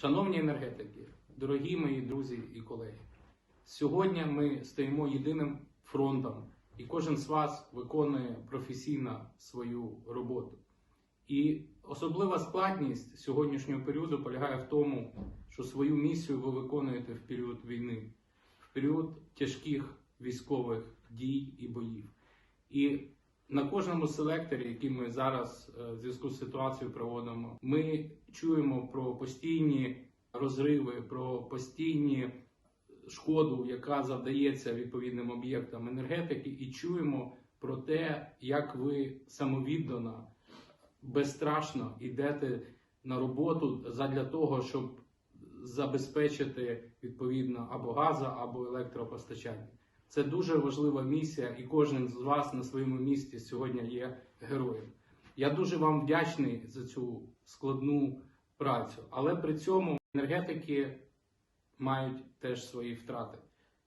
Шановні енергетики, дорогі мої друзі і колеги, сьогодні ми стоїмо єдиним фронтом, і кожен з вас виконує професійно свою роботу. І особлива складність сьогоднішнього періоду полягає в тому, що свою місію ви виконуєте в період війни, в період тяжких військових дій і боїв. І на кожному селекторі, який ми зараз е, в зв'язку з ситуацією проводимо, ми чуємо про постійні розриви, про постійні шкоду, яка завдається відповідним об'єктам енергетики, і чуємо про те, як ви самовіддано, безстрашно йдете на роботу задля того, щоб забезпечити відповідно або газа, або електропостачання. Це дуже важлива місія, і кожен з вас на своєму місці сьогодні є героєм. Я дуже вам вдячний за цю складну працю, але при цьому енергетики мають теж свої втрати.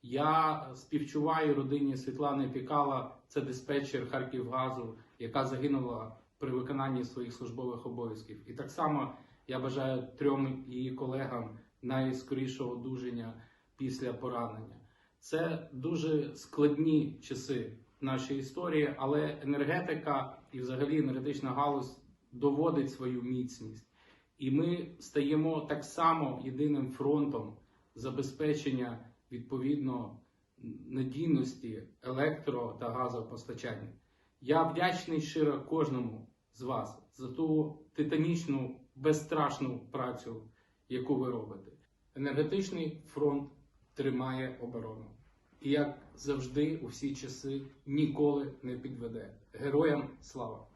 Я співчуваю родині Світлани Пікала, це диспетчер Харківгазу, яка загинула при виконанні своїх службових обов'язків. І так само я бажаю трьом її колегам найскорішого одужання після поранення. Це дуже складні часи в нашій історії, але енергетика і взагалі енергетична галузь доводить свою міцність. І ми стаємо так само єдиним фронтом забезпечення відповідно надійності електро та газопостачання. Я вдячний щиро кожному з вас за ту титанічну, безстрашну працю, яку ви робите. Енергетичний фронт тримає оборону. І як завжди, у всі часи ніколи не підведе. Героям слава!